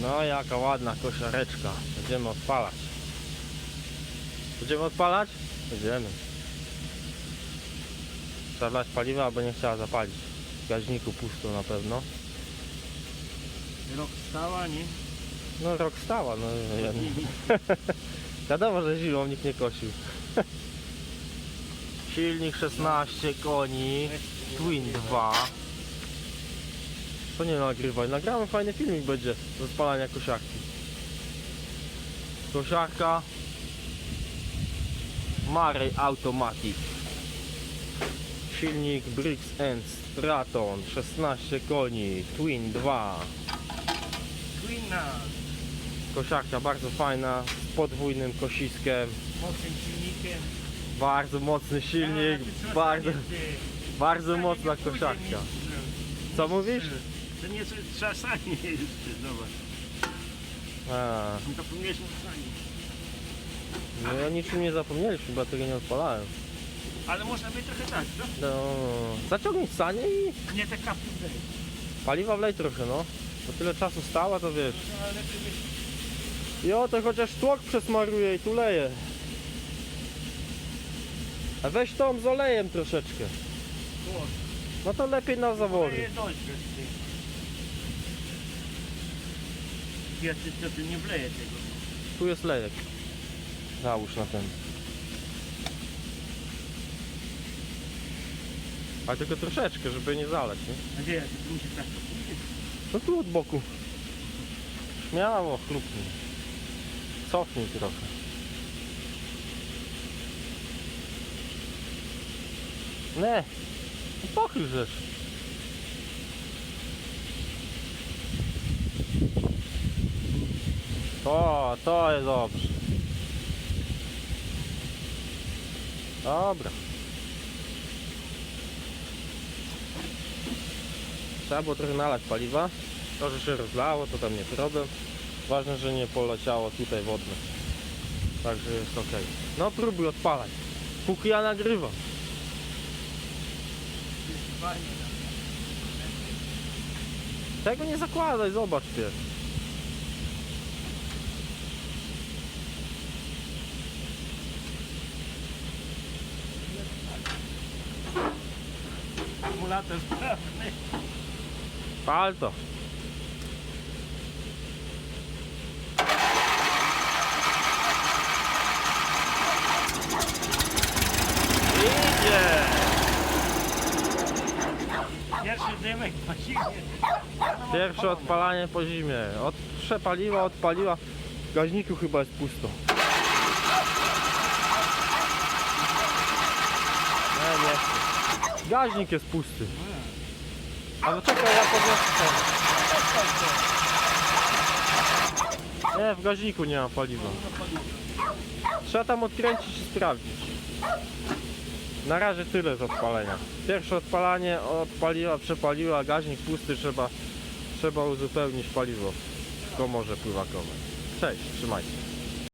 No jaka ładna kosiareczka. Będziemy odpalać. Będziemy odpalać? Będziemy. Trzeba dać paliwa, aby nie chciała zapalić. W gaźniku pusto na pewno. Rok stała, nie? No rok stała, no. Wiadomo, że zimą nikt nie kosił. Silnik 16 koni, Twin 2. To nie nagrywaj, nagrałem fajny filmik będzie do spalania kosiarki. Kosiarka Marey Automatic. Silnik Briggs Straton 16 koni, Twin 2. Twinna, Kosiarka bardzo fajna, z podwójnym kosiskiem, mocnym silnikiem. bardzo mocny silnik, A, bardzo, bardzo mocna kosiarka. Co mówisz? To nie co- czasami jeszcze, zobacz. A, to powinieneś czasami. no ja niczym nie zapomnieliśmy, bo tego nie odpalałem. Ale można by trochę tak, no? No, zaciągnij sanie i Nie te kapy wejść. paliwa wlej trochę, no. Bo tyle czasu stała, to wiesz. No, ale lepiej być Jo, to chociaż tłok przesmaruje i tu leje. A weź tą z olejem troszeczkę. No to lepiej na. Wleje dość bez tych. Ja to ty nie wleję tego. Tu jest lejek. Załóż na ten. Ale tylko troszeczkę, żeby nie zalać, nie? A gdzie ja ty musisz tak? No tu od boku. Śmiało, chrupnij. Cofnij trochę. Nie. No Pochyl rzecz. To, to jest dobrze. Dobra. Trzeba było trochę nalać paliwa. To, że się rozlało, to tam nie problem. Ważne, że nie poleciało tutaj wodne. Także jest ok. No próbuj odpalać. Póki ja nagrywam. Tego nie zakładaj, zobacz pierw. Akumulator sprawny. Pal to. Idzie! Pierwszy dymek po zimie. Pierwsze odpalanie po zimie. Od przepaliła, odpaliła. W gaźniku chyba jest pusto. Nie, nie. Gaźnik jest pusty. Ale czekaj, ja podniosę ten. Nie, w gaźniku nie ma paliwa. Trzeba tam odkręcić i sprawdzić. Na razie tyle z odpalenia. Pierwsze odpalanie odpaliła, przepaliła, gaźnik pusty, trzeba, trzeba uzupełnić paliwo w komorze pływakowej. Cześć, trzymajcie.